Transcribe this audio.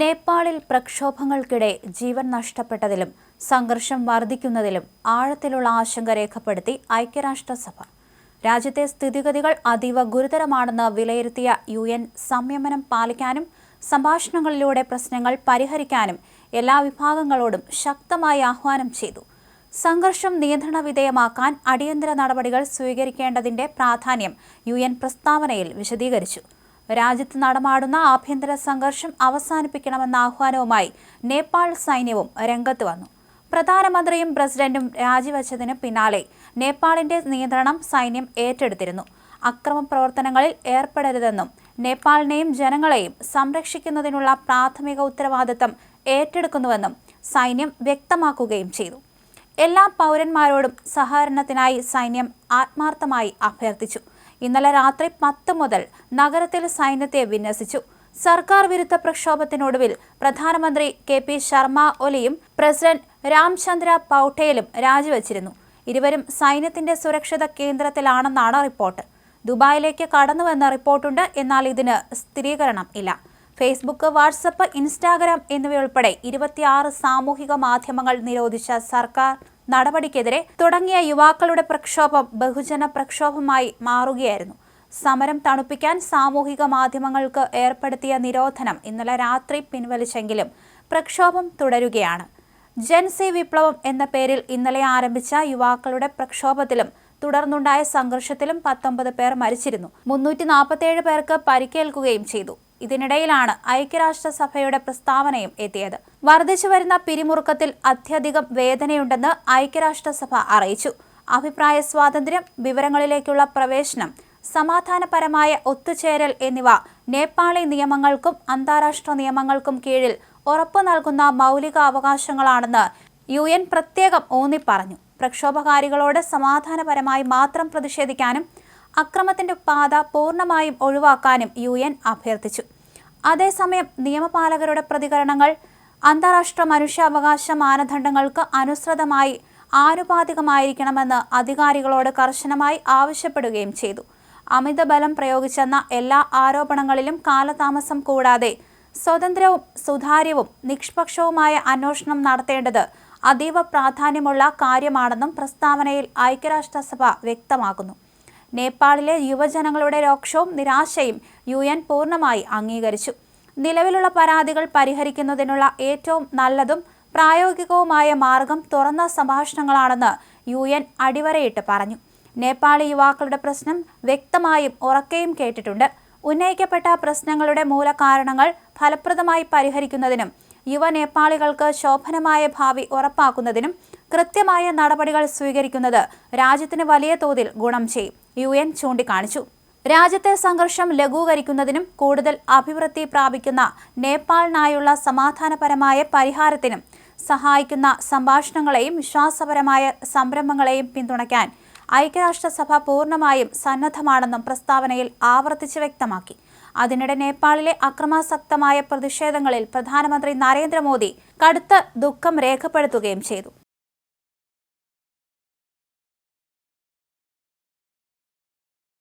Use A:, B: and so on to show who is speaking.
A: നേപ്പാളിൽ പ്രക്ഷോഭങ്ങൾക്കിടെ ജീവൻ നഷ്ടപ്പെട്ടതിലും സംഘർഷം വർദ്ധിക്കുന്നതിലും ആഴത്തിലുള്ള ആശങ്ക രേഖപ്പെടുത്തി ഐക്യരാഷ്ട്രസഭ. രാജ്യത്തെ സ്ഥിതിഗതികൾ അതീവ ഗുരുതരമാണെന്ന് വിലയിരുത്തിയ യു എൻ സംയമനം പാലിക്കാനും സംഭാഷണങ്ങളിലൂടെ പ്രശ്നങ്ങൾ പരിഹരിക്കാനും എല്ലാ വിഭാഗങ്ങളോടും ശക്തമായി ആഹ്വാനം ചെയ്തു. സംഘർഷം നിയന്ത്രണ വിധേയമാക്കാൻ അടിയന്തര നടപടികൾ സ്വീകരിക്കേണ്ടതിന്റെ പ്രാധാന്യം യു എൻ പ്രസ്താവനയിൽ വിശദീകരിച്ചു. രാജ്യത്ത് നടമാടുന്ന ആഭ്യന്തര സംഘർഷം അവസാനിപ്പിക്കണമെന്ന ആഹ്വാനവുമായി നേപ്പാൾ സൈന്യവും രംഗത്ത് വന്നു. പ്രധാനമന്ത്രിയും പ്രസിഡന്റും രാജിവെച്ചതിന് പിന്നാലെ നേപ്പാളിന്റെ നിയന്ത്രണം സൈന്യം ഏറ്റെടുത്തിരുന്നു. അക്രമ പ്രവർത്തനങ്ങളിൽ ഏർപ്പെടരുതെന്നും നേപ്പാളിനെയും ജനങ്ങളെയും സംരക്ഷിക്കുന്നതിനുള്ള പ്രാഥമിക ഉത്തരവാദിത്തം ഏറ്റെടുക്കുന്നുവെന്നും സൈന്യം വ്യക്തമാക്കുകയും ചെയ്തു. എല്ലാ പൗരന്മാരോടും സഹകരണത്തിനായി സൈന്യം ആത്മാർത്ഥമായി അഭ്യർത്ഥിച്ചു. ഇന്നലെ രാത്രി പത്ത് മുതൽ നഗരത്തിൽ സൈന്യത്തെ വിന്യസിച്ചു. സർക്കാർ വിരുദ്ധ പ്രക്ഷോഭത്തിനൊടുവിൽ പ്രധാനമന്ത്രി കെ പി ശർമ്മ ഒലിയും പ്രസിഡന്റ് രാംചന്ദ്ര പൌട്ടേലും രാജിവെച്ചിരുന്നു. ഇരുവരും സൈന്യത്തിന്റെ സുരക്ഷിത കേന്ദ്രത്തിലാണെന്നാണ് റിപ്പോർട്ട്. ദുബായിലേക്ക് കടന്നുവെന്ന റിപ്പോർട്ടുണ്ട്. എന്നാൽ ഇതിന് സ്ഥിരീകരണം ഇല്ല. ഫേസ്ബുക്ക് വാട്സപ്പ് ഇൻസ്റ്റാഗ്രാം എന്നിവയുൾപ്പെടെ ഇരുപത്തിയാറ് സാമൂഹിക മാധ്യമങ്ങൾ നിരോധിച്ച സർക്കാർ നടപടിക്കെതിരെ തുടങ്ങിയ യുവാക്കളുടെ പ്രക്ഷോഭം ബഹുജന പ്രക്ഷോഭമായി മാറുകയായിരുന്നു. സമരം തണുപ്പിക്കാൻ സാമൂഹിക മാധ്യമങ്ങൾക്ക് ഏർപ്പെടുത്തിയ നിരോധനം ഇന്നലെ രാത്രി പിൻവലിച്ചെങ്കിലും പ്രക്ഷോഭം തുടരുകയാണ്. ജൻസി വിപ്ലവം എന്ന പേരിൽ ഇന്നലെ ആരംഭിച്ച യുവാക്കളുടെ പ്രക്ഷോഭത്തിലും തുടർന്നുണ്ടായ സംഘർഷത്തിലും പത്തൊമ്പത് പേർ മരിച്ചിരുന്നു. മുന്നൂറ്റി നാൽപ്പത്തേഴ് പേർക്ക് പരിക്കേൽക്കുകയും ചെയ്തു. ഇതിനിടയിലാണ് ഐക്യരാഷ്ട്രസഭയുടെ പ്രസ്താവനയും എത്തിയത്. വർദ്ധിച്ചു വരുന്ന പിരിമുറുക്കത്തിൽ അത്യധികം വേദനയുണ്ടെന്ന് ഐക്യരാഷ്ട്രസഭ അറിയിച്ചു. അഭിപ്രായ സ്വാതന്ത്ര്യം വിവരങ്ങളിലേക്കുള്ള പ്രവേശനം സമാധാനപരമായ ഒത്തുചേരൽ എന്നിവ നേപ്പാളി നിയമങ്ങൾക്കും അന്താരാഷ്ട്ര നിയമങ്ങൾക്കും കീഴിൽ ഉറപ്പു നൽകുന്ന മൗലിക അവകാശങ്ങളാണെന്ന് യു എൻ പ്രത്യേകം ഊന്നിപ്പറഞ്ഞു. പ്രക്ഷോഭകാരികളോട് സമാധാനപരമായി മാത്രം പ്രതിഷേധിക്കാനും അക്രമത്തിന്റെ പാത പൂർണമായും ഒഴിവാക്കാനും യു അഭ്യർത്ഥിച്ചു. അതേസമയം നിയമപാലകരുടെ പ്രതികരണങ്ങൾ അന്താരാഷ്ട്ര മനുഷ്യാവകാശ മാനദണ്ഡങ്ങൾക്ക് അനുസൃതമായി ആനുപാതികമായിരിക്കണമെന്ന് അധികാരികളോട് കർശനമായി ആവശ്യപ്പെടുകയും ചെയ്തു. അമിത ബലം പ്രയോഗിച്ചെന്ന എല്ലാ ആരോപണങ്ങളിലും കാലതാമസം കൂടാതെ സ്വതന്ത്രവും സുതാര്യവും നിഷ്പക്ഷവുമായ അന്വേഷണം നടത്തേണ്ടത് അതീവ പ്രാധാന്യമുള്ള കാര്യമാണെന്നും പ്രസ്താവനയിൽ ഐക്യരാഷ്ട്രസഭ വ്യക്തമാക്കുന്നു. നേപ്പാളിലെ യുവജനങ്ങളുടെ രോക്ഷവും നിരാശയും യു പൂർണമായി അംഗീകരിച്ചു. നിലവിലുള്ള പരാതികൾ പരിഹരിക്കുന്നതിനുള്ള ഏറ്റവും നല്ലതും പ്രായോഗികവുമായ മാർഗം തുറന്ന സംഭാഷണങ്ങളാണെന്ന് യു എൻ അടിവരയിട്ട് പറഞ്ഞു. നേപ്പാളി യുവാക്കളുടെ പ്രശ്നം വ്യക്തമായും ഉറക്കെയും കേട്ടിട്ടുണ്ട്. ഉന്നയിക്കപ്പെട്ട പ്രശ്നങ്ങളുടെ മൂലകാരണങ്ങൾ ഫലപ്രദമായി പരിഹരിക്കുന്നതിനും യുവ നേപ്പാളികൾക്ക് ശോഭനമായ ഭാവി ഉറപ്പാക്കുന്നതിനും കൃത്യമായ നടപടികൾ സ്വീകരിക്കുന്നത് രാജ്യത്തിന് വലിയ തോതിൽ ഗുണം ചെയ്യും യു എൻ ചൂണ്ടിക്കാണിച്ചു. രാജ്യത്തെ സംഘർഷം ലഘൂകരിക്കുന്നതിനും കൂടുതൽ അഭിവൃദ്ധി പ്രാപിക്കുന്ന നേപ്പാളിനായുള്ള സമാധാനപരമായ പരിഹാരത്തിനും സഹായിക്കുന്ന സംഭാഷണങ്ങളെയും വിശ്വാസപരമായ സംരംഭങ്ങളെയും പിന്തുണയ്ക്കാൻ ഐക്യരാഷ്ട്രസഭ പൂർണമായും സന്നദ്ധമാണെന്നും പ്രസ്താവനയിൽ ആവർത്തിച്ച് വ്യക്തമാക്കി. അതിനിടെ നേപ്പാളിലെ അക്രമാസക്തമായ പ്രതിഷേധങ്ങളിൽ പ്രധാനമന്ത്രി നരേന്ദ്രമോദി കടുത്ത ദുഃഖം രേഖപ്പെടുത്തുകയും ചെയ്തു.